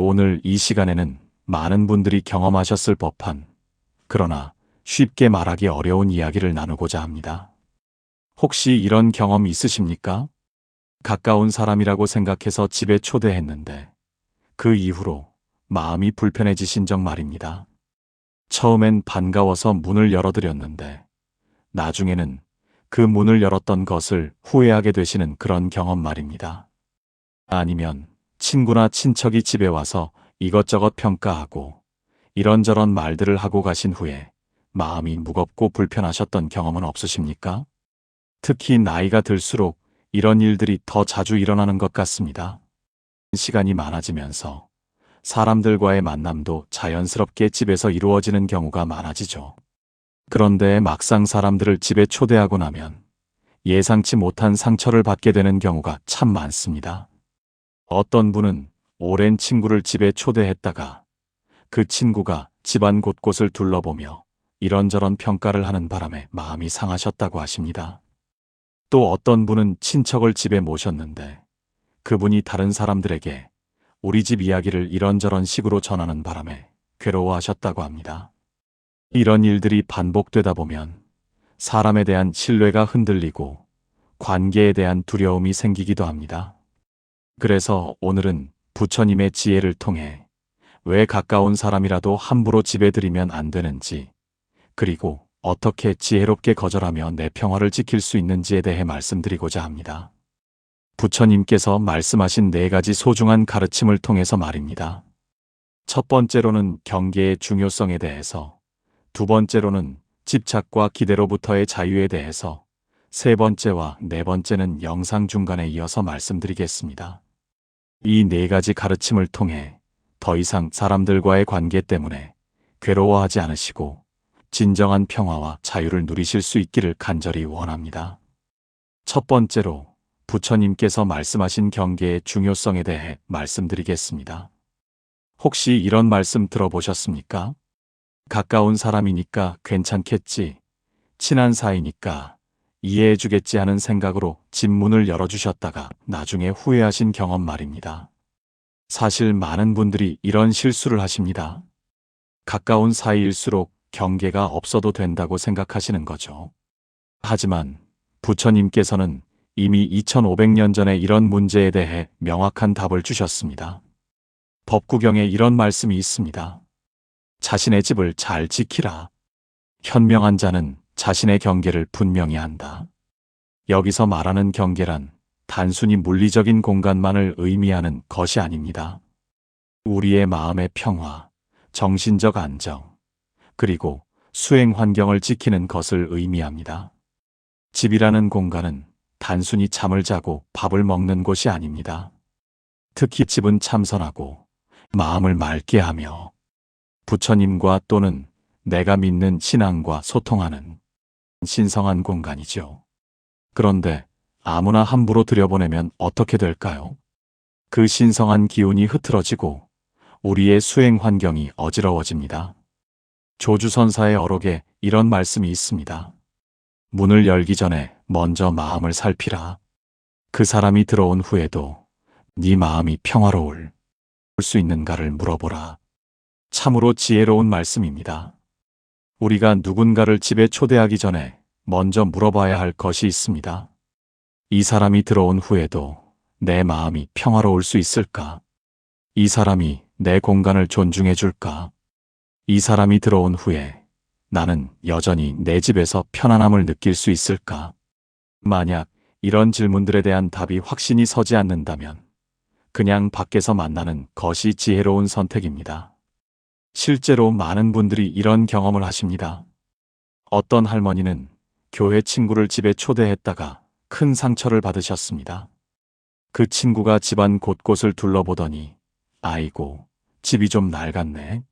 오늘 이 시간에는 많은 분들이 경험하셨을 법한 그러나 쉽게 말하기 어려운 이야기를 나누고자 합니다. 혹시 이런 경험 있으십니까? 가까운 사람이라고 생각해서 집에 초대했는데 그 이후로 마음이 불편해지신 적 말입니다. 처음엔 반가워서 문을 열어드렸는데 나중에는 그 문을 열었던 것을 후회하게 되시는 그런 경험 말입니다. 아니면 친구나 친척이 집에 와서 이것저것 평가하고 이런저런 말들을 하고 가신 후에 마음이 무겁고 불편하셨던 경험은 없으십니까? 특히 나이가 들수록 이런 일들이 더 자주 일어나는 것 같습니다. 시간이 많아지면서 사람들과의 만남도 자연스럽게 집에서 이루어지는 경우가 많아지죠. 그런데 막상 사람들을 집에 초대하고 나면 예상치 못한 상처를 받게 되는 경우가 참 많습니다. 어떤 분은 오랜 친구를 집에 초대했다가 그 친구가 집안 곳곳을 둘러보며 이런저런 평가를 하는 바람에 마음이 상하셨다고 하십니다. 또 어떤 분은 친척을 집에 모셨는데 그분이 다른 사람들에게 우리 집 이야기를 이런저런 식으로 전하는 바람에 괴로워하셨다고 합니다. 이런 일들이 반복되다 보면 사람에 대한 신뢰가 흔들리고 관계에 대한 두려움이 생기기도 합니다. 그래서 오늘은 부처님의 지혜를 통해 왜 가까운 사람이라도 함부로 들이면 안 되는지, 그리고 어떻게 지혜롭게 거절하며 내 평화를 지킬 수 있는지에 대해 말씀드리고자 합니다. 부처님께서 말씀하신 네 가지 소중한 가르침을 통해서 말입니다. 첫 번째로는 경계의 중요성에 대해서, 두 번째로는 집착과 기대로부터의 자유에 대해서, 세 번째와 네 번째는 영상 중간에 이어서 말씀드리겠습니다. 이 네 가지 가르침을 통해 더 이상 사람들과의 관계 때문에 괴로워하지 않으시고 진정한 평화와 자유를 누리실 수 있기를 간절히 원합니다. 첫 번째로 부처님께서 말씀하신 경계의 중요성에 대해 말씀드리겠습니다. 혹시 이런 말씀 들어보셨습니까? 가까운 사람이니까 괜찮겠지. 친한 사이니까 이해해 주겠지 하는 생각으로 집 문을 열어주셨다가 나중에 후회하신 경험 말입니다. 사실 많은 분들이 이런 실수를 하십니다. 가까운 사이일수록 경계가 없어도 된다고 생각하시는 거죠. 하지만 부처님께서는 이미 2500년 전에 이런 문제에 대해 명확한 답을 주셨습니다. 법구경에 이런 말씀이 있습니다. 자신의 집을 잘 지키라. 현명한 자는 자신의 경계를 분명히 한다. 여기서 말하는 경계란 단순히 물리적인 공간만을 의미하는 것이 아닙니다. 우리의 마음의 평화, 정신적 안정, 그리고 수행 환경을 지키는 것을 의미합니다. 집이라는 공간은 단순히 잠을 자고 밥을 먹는 곳이 아닙니다. 특히 집은 참선하고 마음을 맑게 하며 부처님과 또는 내가 믿는 신앙과 소통하는 신성한 공간이죠. 그런데 아무나 함부로 들여보내면 어떻게 될까요? 그 신성한 기운이 흐트러지고 우리의 수행 환경이 어지러워집니다. 조주선사의 어록에 이런 말씀이 있습니다. 문을 열기 전에 먼저 마음을 살피라. 그 사람이 들어온 후에도 네 마음이 평화로울 수 있는가를 물어보라. 참으로 지혜로운 말씀입니다. 우리가 누군가를 집에 초대하기 전에 먼저 물어봐야 할 것이 있습니다. 이 사람이 들어온 후에도 내 마음이 평화로울 수 있을까? 이 사람이 내 공간을 존중해 줄까? 이 사람이 들어온 후에 나는 여전히 내 집에서 편안함을 느낄 수 있을까? 만약 이런 질문들에 대한 답이 확신이 서지 않는다면 그냥 밖에서 만나는 것이 지혜로운 선택입니다. 실제로 많은 분들이 이런 경험을 하십니다. 어떤 할머니는 교회 친구를 집에 초대했다가 큰 상처를 받으셨습니다. 그 친구가 집안 곳곳을 둘러보더니 아이고 집이 좀 낡았네.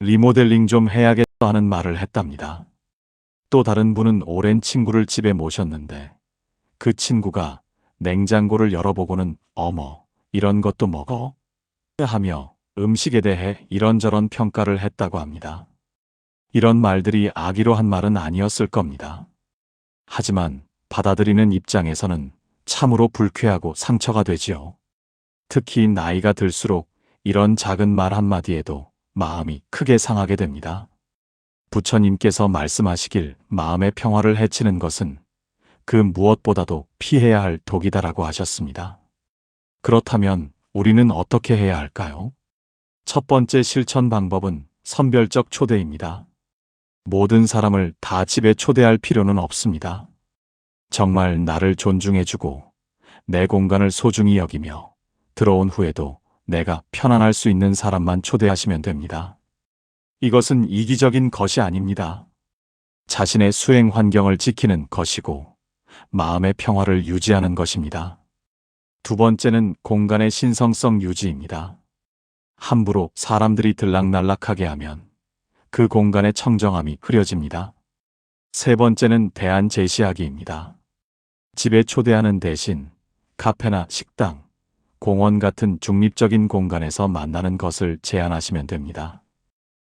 리모델링 좀 해야겠다 하는 말을 했답니다. 또 다른 분은 오랜 친구를 집에 모셨는데 그 친구가 냉장고를 열어보고는 어머 이런 것도 먹어? 하며 음식에 대해 이런저런 평가를 했다고 합니다. 이런 말들이 악의로 한 말은 아니었을 겁니다. 하지만 받아들이는 입장에서는 참으로 불쾌하고 상처가 되지요. 특히 나이가 들수록 이런 작은 말 한마디에도 마음이 크게 상하게 됩니다. 부처님께서 말씀하시길 마음의 평화를 해치는 것은 그 무엇보다도 피해야 할 독이다라고 하셨습니다. 그렇다면 우리는 어떻게 해야 할까요? 첫 번째 실천 방법은 선별적 초대입니다. 모든 사람을 다 집에 초대할 필요는 없습니다. 정말 나를 존중해주고 내 공간을 소중히 여기며 들어온 후에도 내가 편안할 수 있는 사람만 초대하시면 됩니다. 이것은 이기적인 것이 아닙니다. 자신의 수행 환경을 지키는 것이고 마음의 평화를 유지하는 것입니다. 두 번째는 공간의 신성성 유지입니다. 함부로 사람들이 들락날락하게 하면 그 공간의 청정함이 흐려집니다. 세 번째는 대안 제시하기입니다. 집에 초대하는 대신 카페나 식당, 공원 같은 중립적인 공간에서 만나는 것을 제안하시면 됩니다.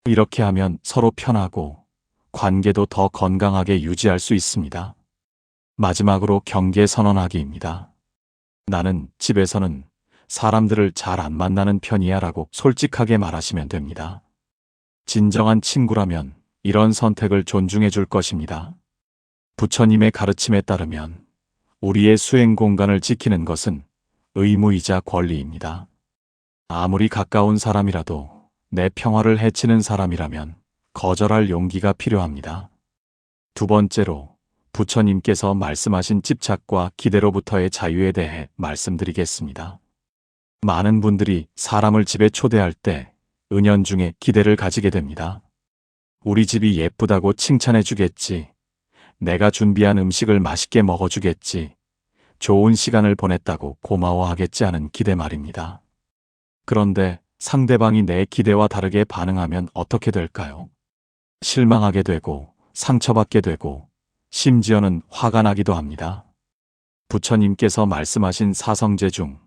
이렇게 하면 서로 편하고 관계도 더 건강하게 유지할 수 있습니다. 마지막으로 경계 선언하기입니다. 나는 집에서는 사람들을 잘 안 만나는 편이야 라고 솔직하게 말하시면 됩니다. 진정한 친구라면 이런 선택을 존중해 줄 것입니다. 부처님의 가르침에 따르면 우리의 수행 공간을 지키는 것은 의무이자 권리입니다. 아무리 가까운 사람이라도 내 평화를 해치는 사람이라면 거절할 용기가 필요합니다. 두 번째로 부처님께서 말씀하신 집착과 기대로부터의 자유에 대해 말씀드리겠습니다. 많은 분들이 사람을 집에 초대할 때 은연중에 기대를 가지게 됩니다. 우리 집이 예쁘다고 칭찬해 주겠지. 내가 준비한 음식을 맛있게 먹어주겠지. 좋은 시간을 보냈다고 고마워하겠지 하는 기대 말입니다. 그런데 상대방이 내 기대와 다르게 반응하면 어떻게 될까요? 실망하게 되고 상처받게 되고 심지어는 화가 나기도 합니다. 부처님께서 말씀하신 사성제 중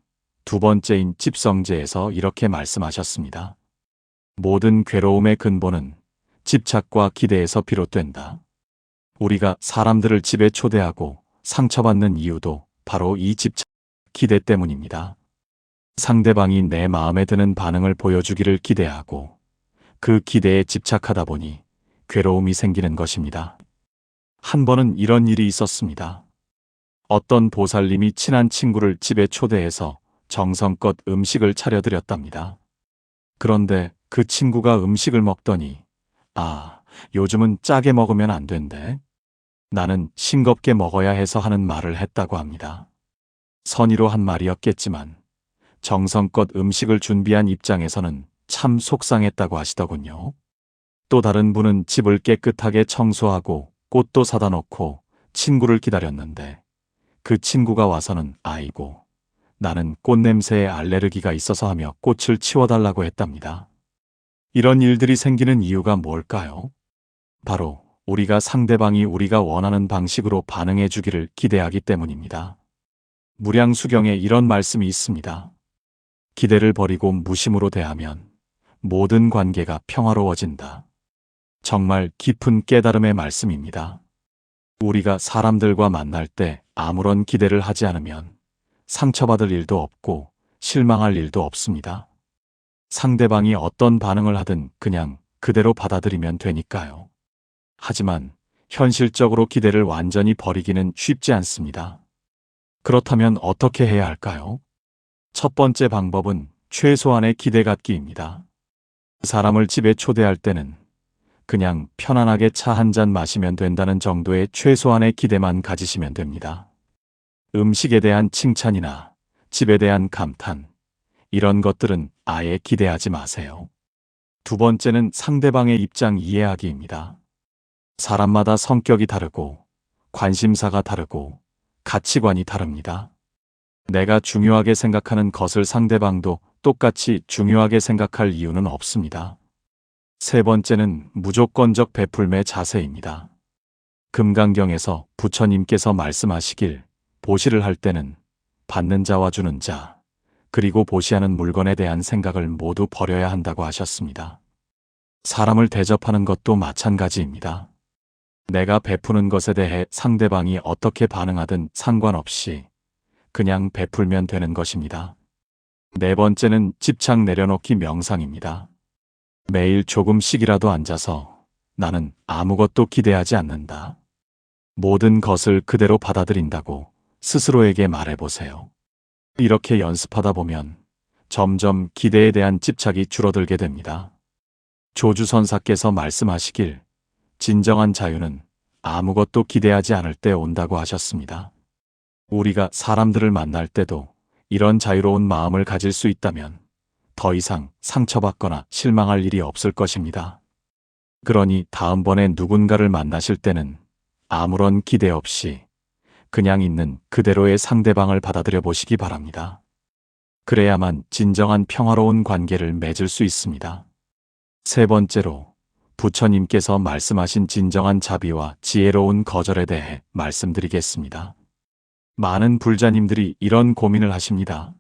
두 번째인 집성제에서 이렇게 말씀하셨습니다. 모든 괴로움의 근본은 집착과 기대에서 비롯된다. 우리가 사람들을 집에 초대하고 상처받는 이유도 바로 이 집착, 기대 때문입니다. 상대방이 내 마음에 드는 반응을 보여주기를 기대하고 그 기대에 집착하다 보니 괴로움이 생기는 것입니다. 한 번은 이런 일이 있었습니다. 어떤 보살님이 친한 친구를 집에 초대해서 정성껏 음식을 차려드렸답니다. 그런데 그 친구가 음식을 먹더니 아, 요즘은 짜게 먹으면 안 된대. 나는 싱겁게 먹어야 해서 하는 말을 했다고 합니다. 선의로 한 말이었겠지만 정성껏 음식을 준비한 입장에서는 참 속상했다고 하시더군요. 또 다른 분은 집을 깨끗하게 청소하고 꽃도 사다 놓고 친구를 기다렸는데 그 친구가 와서는 아이고 나는 꽃 냄새에 알레르기가 있어서 하며 꽃을 치워달라고 했답니다. 이런 일들이 생기는 이유가 뭘까요? 바로 우리가 상대방이 우리가 원하는 방식으로 반응해 주기를 기대하기 때문입니다. 무량수경에 이런 말씀이 있습니다. 기대를 버리고 무심으로 대하면 모든 관계가 평화로워진다. 정말 깊은 깨달음의 말씀입니다. 우리가 사람들과 만날 때 아무런 기대를 하지 않으면 상처받을 일도 없고 실망할 일도 없습니다. 상대방이 어떤 반응을 하든 그냥 그대로 받아들이면 되니까요. 하지만 현실적으로 기대를 완전히 버리기는 쉽지 않습니다. 그렇다면 어떻게 해야 할까요? 첫 번째 방법은 최소한의 기대 갖기입니다. 사람을 집에 초대할 때는 그냥 편안하게 차 한 잔 마시면 된다는 정도의 최소한의 기대만 가지시면 됩니다. 음식에 대한 칭찬이나 집에 대한 감탄, 이런 것들은 아예 기대하지 마세요. 두 번째는 상대방의 입장 이해하기입니다. 사람마다 성격이 다르고, 관심사가 다르고, 가치관이 다릅니다. 내가 중요하게 생각하는 것을 상대방도 똑같이 중요하게 생각할 이유는 없습니다. 세 번째는 무조건적 베풀매 자세입니다. 금강경에서 부처님께서 말씀하시길 보시를 할 때는 받는 자와 주는 자, 그리고 보시하는 물건에 대한 생각을 모두 버려야 한다고 하셨습니다. 사람을 대접하는 것도 마찬가지입니다. 내가 베푸는 것에 대해 상대방이 어떻게 반응하든 상관없이 그냥 베풀면 되는 것입니다. 네 번째는 집착 내려놓기 명상입니다. 매일 조금씩이라도 앉아서 나는 아무것도 기대하지 않는다. 모든 것을 그대로 받아들인다고 스스로에게 말해보세요. 이렇게 연습하다 보면 점점 기대에 대한 집착이 줄어들게 됩니다. 조주선사께서 말씀하시길 진정한 자유는 아무것도 기대하지 않을 때 온다고 하셨습니다. 우리가 사람들을 만날 때도 이런 자유로운 마음을 가질 수 있다면 더 이상 상처받거나 실망할 일이 없을 것입니다. 그러니 다음번에 누군가를 만나실 때는 아무런 기대 없이 그냥 있는 그대로의 상대방을 받아들여 보시기 바랍니다. 그래야만 진정한 평화로운 관계를 맺을 수 있습니다. 세 번째로 부처님께서 말씀하신 진정한 자비와 지혜로운 거절에 대해 말씀드리겠습니다. 많은 불자님들이 이런 고민을 하십니다.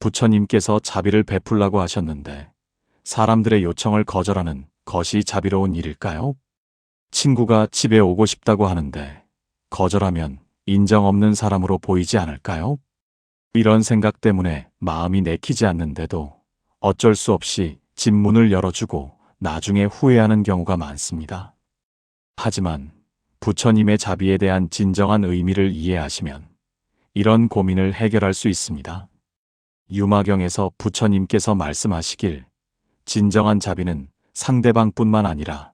부처님께서 자비를 베풀라고 하셨는데 사람들의 요청을 거절하는 것이 자비로운 일일까요? 친구가 집에 오고 싶다고 하는데 거절하면 인정 없는 사람으로 보이지 않을까요? 이런 생각 때문에 마음이 내키지 않는데도 어쩔 수 없이 집 문을 열어주고 나중에 후회하는 경우가 많습니다. 하지만 부처님의 자비에 대한 진정한 의미를 이해하시면 이런 고민을 해결할 수 있습니다. 유마경에서 부처님께서 말씀하시길 진정한 자비는 상대방뿐만 아니라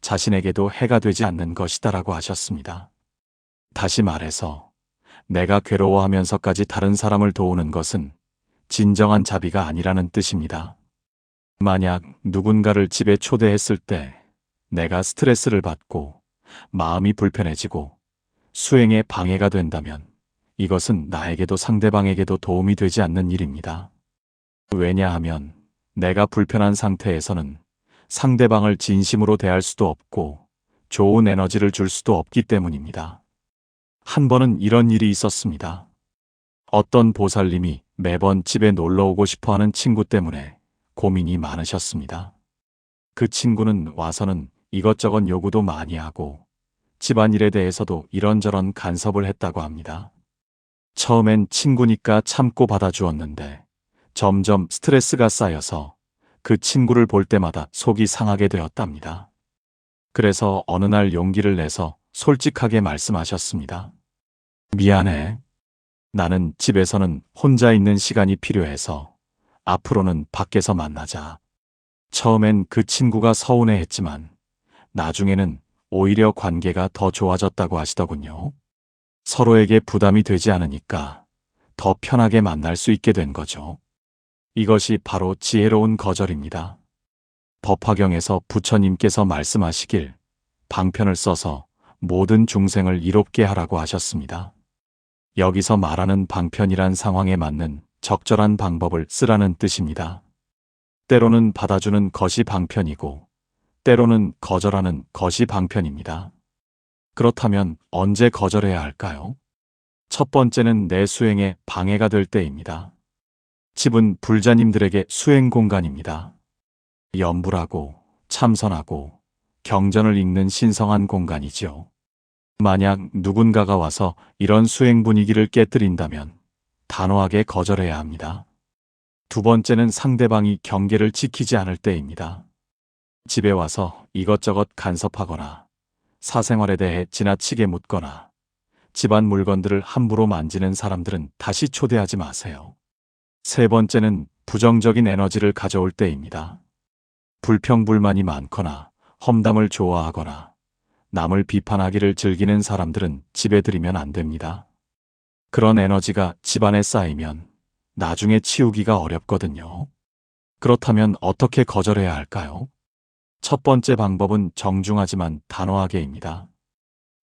자신에게도 해가 되지 않는 것이다라고 하셨습니다. 다시 말해서 내가 괴로워하면서까지 다른 사람을 도우는 것은 진정한 자비가 아니라는 뜻입니다. 만약 누군가를 집에 초대했을 때 내가 스트레스를 받고 마음이 불편해지고 수행에 방해가 된다면 이것은 나에게도 상대방에게도 도움이 되지 않는 일입니다. 왜냐하면 내가 불편한 상태에서는 상대방을 진심으로 대할 수도 없고 좋은 에너지를 줄 수도 없기 때문입니다. 한 번은 이런 일이 있었습니다. 어떤 보살님이 매번 집에 놀러 오고 싶어 하는 친구 때문에 고민이 많으셨습니다. 그 친구는 와서는 이것저것 요구도 많이 하고 집안일에 대해서도 이런저런 간섭을 했다고 합니다. 처음엔 친구니까 참고 받아주었는데 점점 스트레스가 쌓여서 그 친구를 볼 때마다 속이 상하게 되었답니다. 그래서 어느 날 용기를 내서 솔직하게 말씀하셨습니다. 미안해. 나는 집에서는 혼자 있는 시간이 필요해서 앞으로는 밖에서 만나자. 처음엔 그 친구가 서운해 했지만 나중에는 오히려 관계가 더 좋아졌다고 하시더군요. 서로에게 부담이 되지 않으니까 더 편하게 만날 수 있게 된 거죠. 이것이 바로 지혜로운 거절입니다. 법화경에서 부처님께서 말씀하시길 방편을 써서 모든 중생을 이롭게 하라고 하셨습니다. 여기서 말하는 방편이란 상황에 맞는 적절한 방법을 쓰라는 뜻입니다. 때로는 받아주는 것이 방편이고, 때로는 거절하는 것이 방편입니다. 그렇다면 언제 거절해야 할까요? 첫 번째는 내 수행에 방해가 될 때입니다. 집은 불자님들에게 수행 공간입니다. 염불하고 참선하고 경전을 읽는 신성한 공간이지요. 만약 누군가가 와서 이런 수행 분위기를 깨뜨린다면 단호하게 거절해야 합니다. 두 번째는 상대방이 경계를 지키지 않을 때입니다. 집에 와서 이것저것 간섭하거나 사생활에 대해 지나치게 묻거나 집안 물건들을 함부로 만지는 사람들은 다시 초대하지 마세요. 세 번째는 부정적인 에너지를 가져올 때입니다. 불평불만이 많거나 험담을 좋아하거나 남을 비판하기를 즐기는 사람들은 집에 들이면 안 됩니다. 그런 에너지가 집안에 쌓이면 나중에 치우기가 어렵거든요. 그렇다면 어떻게 거절해야 할까요? 첫 번째 방법은 정중하지만 단호하게입니다.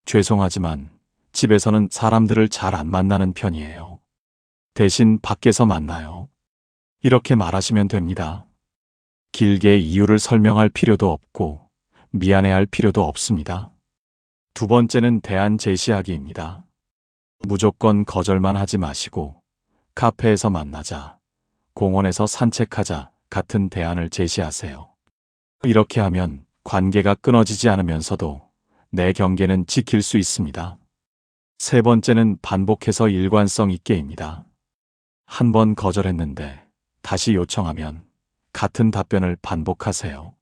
죄송하지만 집에서는 사람들을 잘 안 만나는 편이에요. 대신 밖에서 만나요. 이렇게 말하시면 됩니다. 길게 이유를 설명할 필요도 없고 미안해할 필요도 없습니다. 두 번째는 대안 제시하기입니다. 무조건 거절만 하지 마시고 카페에서 만나자, 공원에서 산책하자 같은 대안을 제시하세요. 이렇게 하면 관계가 끊어지지 않으면서도 내 경계는 지킬 수 있습니다. 세 번째는 반복해서 일관성 있게입니다. 한 번 거절했는데 다시 요청하면 같은 답변을 반복하세요.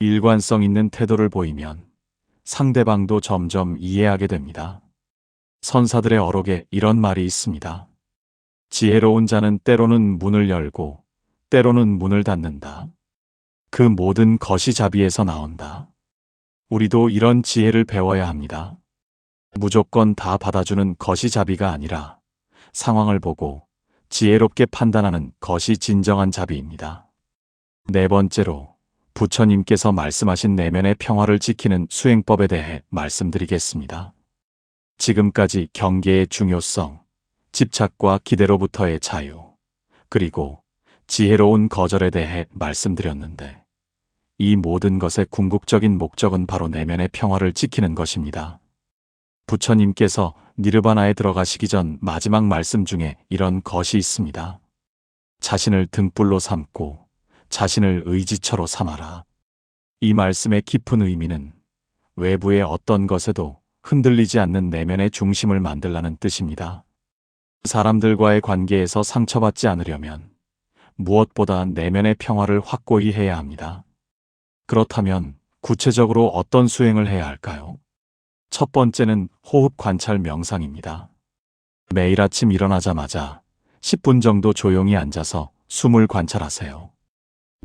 일관성 있는 태도를 보이면 상대방도 점점 이해하게 됩니다. 선사들의 어록에 이런 말이 있습니다. 지혜로운 자는 때로는 문을 열고 때로는 문을 닫는다. 그 모든 것이 자비에서 나온다. 우리도 이런 지혜를 배워야 합니다. 무조건 다 받아주는 것이 자비가 아니라 상황을 보고 지혜롭게 판단하는 것이 진정한 자비입니다. 네 번째로 부처님께서 말씀하신 내면의 평화를 지키는 수행법에 대해 말씀드리겠습니다. 지금까지 경계의 중요성, 집착과 기대로부터의 자유, 그리고 지혜로운 거절에 대해 말씀드렸는데, 이 모든 것의 궁극적인 목적은 바로 내면의 평화를 지키는 것입니다. 부처님께서 니르바나에 들어가시기 전 마지막 말씀 중에 이런 것이 있습니다. 자신을 등불로 삼고 자신을 의지처로 삼아라. 이 말씀의 깊은 의미는 외부의 어떤 것에도 흔들리지 않는 내면의 중심을 만들라는 뜻입니다. 사람들과의 관계에서 상처받지 않으려면 무엇보다 내면의 평화를 확고히 해야 합니다. 그렇다면 구체적으로 어떤 수행을 해야 할까요? 첫 번째는 호흡 관찰 명상입니다. 매일 아침 일어나자마자 10분 정도 조용히 앉아서 숨을 관찰하세요.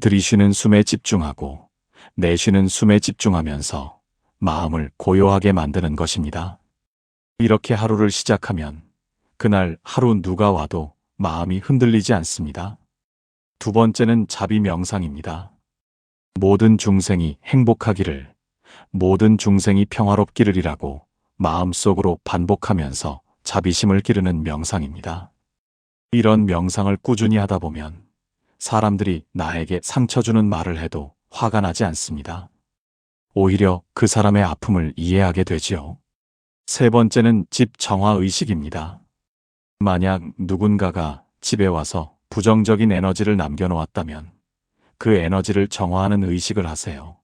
들이쉬는 숨에 집중하고 내쉬는 숨에 집중하면서 마음을 고요하게 만드는 것입니다. 이렇게 하루를 시작하면 그날 하루 누가 와도 마음이 흔들리지 않습니다. 두 번째는 자비 명상입니다. 모든 중생이 행복하기를, 모든 중생이 평화롭기를이라고 마음속으로 반복하면서 자비심을 기르는 명상입니다. 이런 명상을 꾸준히 하다 보면 사람들이 나에게 상처 주는 말을 해도 화가 나지 않습니다. 오히려 그 사람의 아픔을 이해하게 되지요. 세 번째는 집 정화 의식입니다. 만약 누군가가 집에 와서 부정적인 에너지를 남겨놓았다면 그 에너지를 정화하는 의식을 하세요.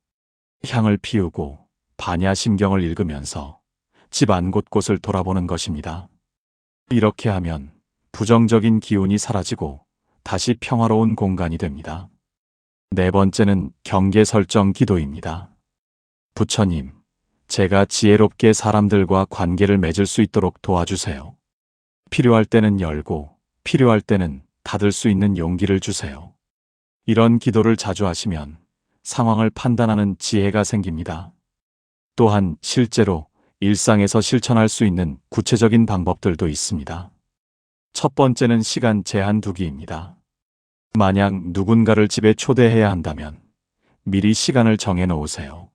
향을 피우고 반야심경을 읽으면서 집 안 곳곳을 돌아보는 것입니다. 이렇게 하면 부정적인 기운이 사라지고 다시 평화로운 공간이 됩니다. 네 번째는 경계 설정 기도입니다. 부처님, 제가 지혜롭게 사람들과 관계를 맺을 수 있도록 도와주세요. 필요할 때는 열고, 필요할 때는 닫을 수 있는 용기를 주세요. 이런 기도를 자주 하시면 상황을 판단하는 지혜가 생깁니다. 또한 실제로 일상에서 실천할 수 있는 구체적인 방법들도 있습니다. 첫 번째는 시간 제한 두기입니다. 만약 누군가를 집에 초대해야 한다면 미리 시간을 정해 놓으세요.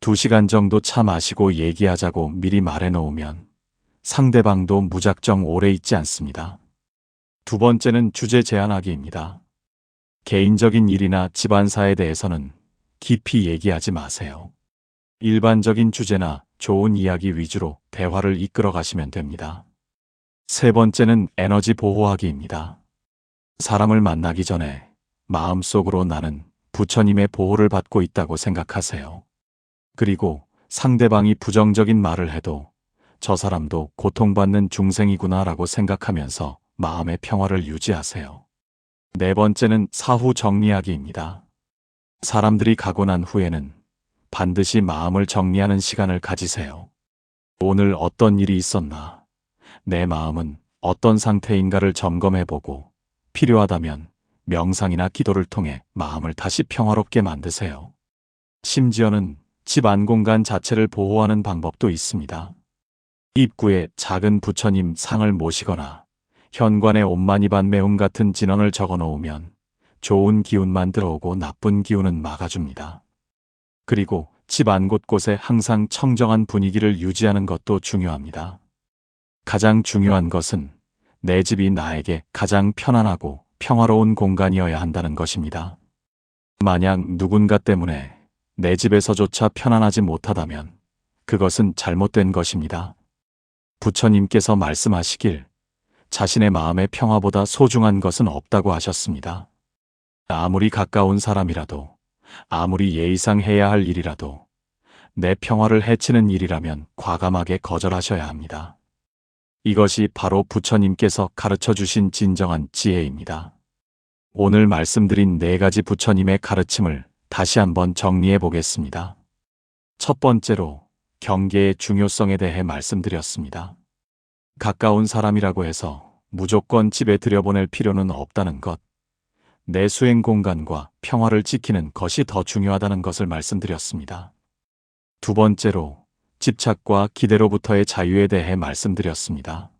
두 시간 정도 차 마시고 얘기하자고 미리 말해 놓으면 상대방도 무작정 오래 있지 않습니다. 두 번째는 주제 제한하기입니다. 개인적인 일이나 집안사에 대해서는 깊이 얘기하지 마세요. 일반적인 주제나 좋은 이야기 위주로 대화를 이끌어 가시면 됩니다. 세 번째는 에너지 보호하기입니다. 사람을 만나기 전에 마음속으로 나는 부처님의 보호를 받고 있다고 생각하세요. 그리고 상대방이 부정적인 말을 해도 저 사람도 고통받는 중생이구나 라고 생각하면서 마음의 평화를 유지하세요. 네 번째는 사후 정리하기입니다. 사람들이 가고 난 후에는 반드시 마음을 정리하는 시간을 가지세요. 오늘 어떤 일이 있었나? 내 마음은 어떤 상태인가를 점검해보고 필요하다면 명상이나 기도를 통해 마음을 다시 평화롭게 만드세요. 심지어는 집 안 공간 자체를 보호하는 방법도 있습니다. 입구에 작은 부처님 상을 모시거나 현관에 옷만이반 매운 같은 진언을 적어 놓으면 좋은 기운만 들어오고 나쁜 기운은 막아줍니다. 그리고 집 안 곳곳에 항상 청정한 분위기를 유지하는 것도 중요합니다. 가장 중요한 것은 내 집이 나에게 가장 편안하고 평화로운 공간이어야 한다는 것입니다. 만약 누군가 때문에 내 집에서조차 편안하지 못하다면 그것은 잘못된 것입니다. 부처님께서 말씀하시길 자신의 마음의 평화보다 소중한 것은 없다고 하셨습니다. 아무리 가까운 사람이라도, 아무리 예의상 해야 할 일이라도, 내 평화를 해치는 일이라면 과감하게 거절하셔야 합니다. 이것이 바로 부처님께서 가르쳐 주신 진정한 지혜입니다. 오늘 말씀드린 네 가지 부처님의 가르침을 다시 한번 정리해 보겠습니다. 첫 번째로 경계의 중요성에 대해 말씀드렸습니다. 가까운 사람이라고 해서 무조건 집에 들여보낼 필요는 없다는 것. 내 수행 공간과 평화를 지키는 것이 더 중요하다는 것을 말씀드렸습니다. 두 번째로 집착과 기대로부터의 자유에 대해 말씀드렸습니다.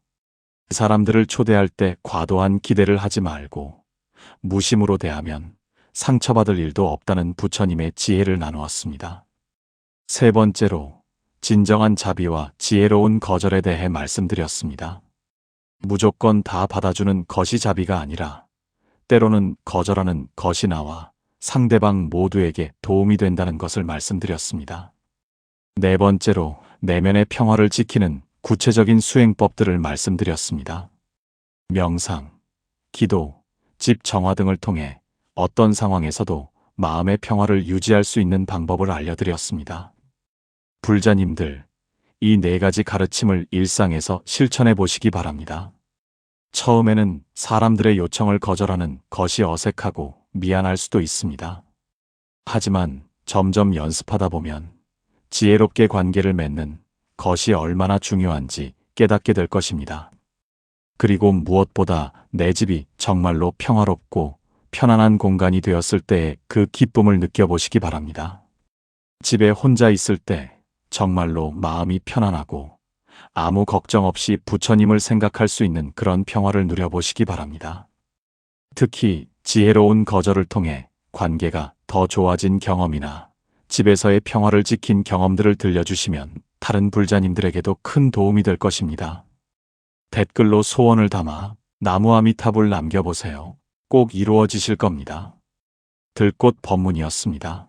사람들을 초대할 때 과도한 기대를 하지 말고 무심으로 대하면 상처받을 일도 없다는 부처님의 지혜를 나누었습니다. 세 번째로 진정한 자비와 지혜로운 거절에 대해 말씀드렸습니다. 무조건 다 받아주는 것이 자비가 아니라 때로는 거절하는 것이 나와 상대방 모두에게 도움이 된다는 것을 말씀드렸습니다. 네 번째로 내면의 평화를 지키는 구체적인 수행법들을 말씀드렸습니다. 명상, 기도, 집 정화 등을 통해 어떤 상황에서도 마음의 평화를 유지할 수 있는 방법을 알려드렸습니다. 불자님들, 이 네 가지 가르침을 일상에서 실천해 보시기 바랍니다. 처음에는 사람들의 요청을 거절하는 것이 어색하고 미안할 수도 있습니다. 하지만 점점 연습하다 보면 지혜롭게 관계를 맺는 것이 얼마나 중요한지 깨닫게 될 것입니다. 그리고 무엇보다 내 집이 정말로 평화롭고 편안한 공간이 되었을 때의 그 기쁨을 느껴보시기 바랍니다. 집에 혼자 있을 때 정말로 마음이 편안하고 아무 걱정 없이 부처님을 생각할 수 있는 그런 평화를 누려보시기 바랍니다. 특히 지혜로운 거절을 통해 관계가 더 좋아진 경험이나 집에서의 평화를 지킨 경험들을 들려주시면 다른 불자님들에게도 큰 도움이 될 것입니다. 댓글로 소원을 담아 나무아미탑을 남겨보세요. 꼭 이루어지실 겁니다. 들꽃 법문이었습니다.